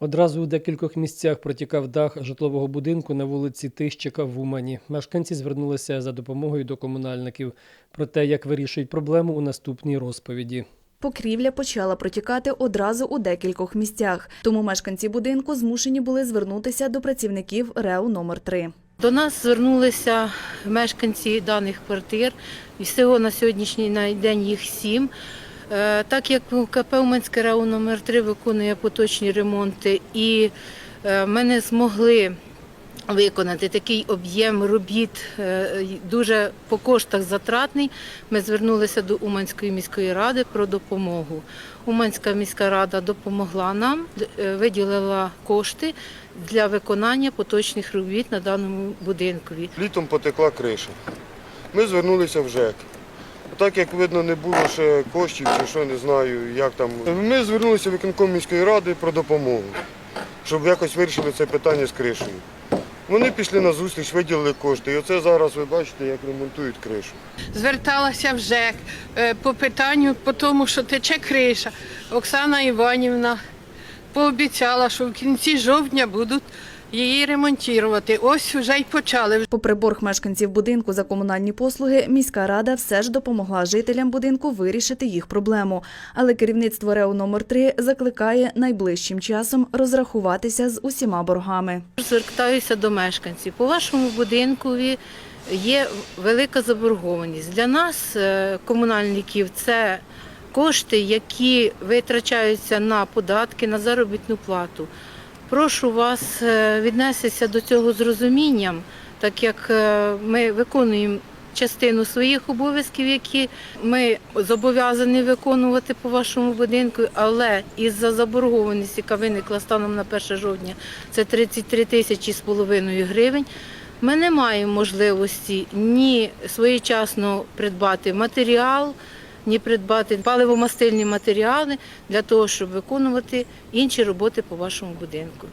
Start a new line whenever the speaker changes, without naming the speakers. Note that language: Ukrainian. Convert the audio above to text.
Одразу у декількох місцях протікав дах житлового будинку на вулиці Тищика в Умані. Мешканці звернулися за допомогою до комунальників. Про те, як вирішують проблему у наступній розповіді.
Покрівля почала протікати одразу у декількох місцях, тому мешканці будинку змушені були звернутися до працівників РЕУ номер 3
До нас звернулися мешканці даних квартир. І Всього на сьогоднішній день їх сім. Е, Так як КП Уманське РАУ номер 3 виконує поточні ремонти, і е, ми не змогли виконати такий об'єм робіт, е, дуже по коштах затратний, ми звернулися до Уманської міської ради про допомогу. Уманська міська рада допомогла нам, виділила кошти для виконання поточних робіт на даному будинкові.
Літом потекла криша. Ми звернулися в ЖЕК. Так як видно, не було ще коштів чи що, не знаю, як там. Ми звернулися в виконком міської ради про допомогу, щоб якось вирішили це питання з кришею. Вони пішли на зустріч, виділили кошти. І оце зараз ви бачите, як ремонтують кришу.
зверталася в ЖЕК е, по питанню, по тому, що тече криша. Оксана Іванівна пообіцяла, що в кінці жовтня будуть її ремонтувати. Ось вже й почали.
Попри борг мешканців будинку за комунальні послуги, міська рада все ж допомогла жителям будинку вирішити їх проблему. Але керівництво РЕУ номер 3 закликає найближчим часом розрахуватися з усіма боргами.
Звертаюся до мешканців. По вашому будинкові є велика заборгованість. Для нас, е, комунальників, це кошти, які витрачаються на податки, на заробітну плату. Прошу вас е, віднестися до цього з розумінням, так як е, ми виконуємо частину своїх обов'язків, які ми зобов'язані виконувати по вашому будинку, але із-за заборгованості, яка виникла станом на 1 жовтня, це 33 тисячі з половиною гривень. Ми не маємо можливості ні своєчасно придбати матеріал, ні придбати паливомастильні матеріали для того, щоб виконувати інші роботи по вашому будинку.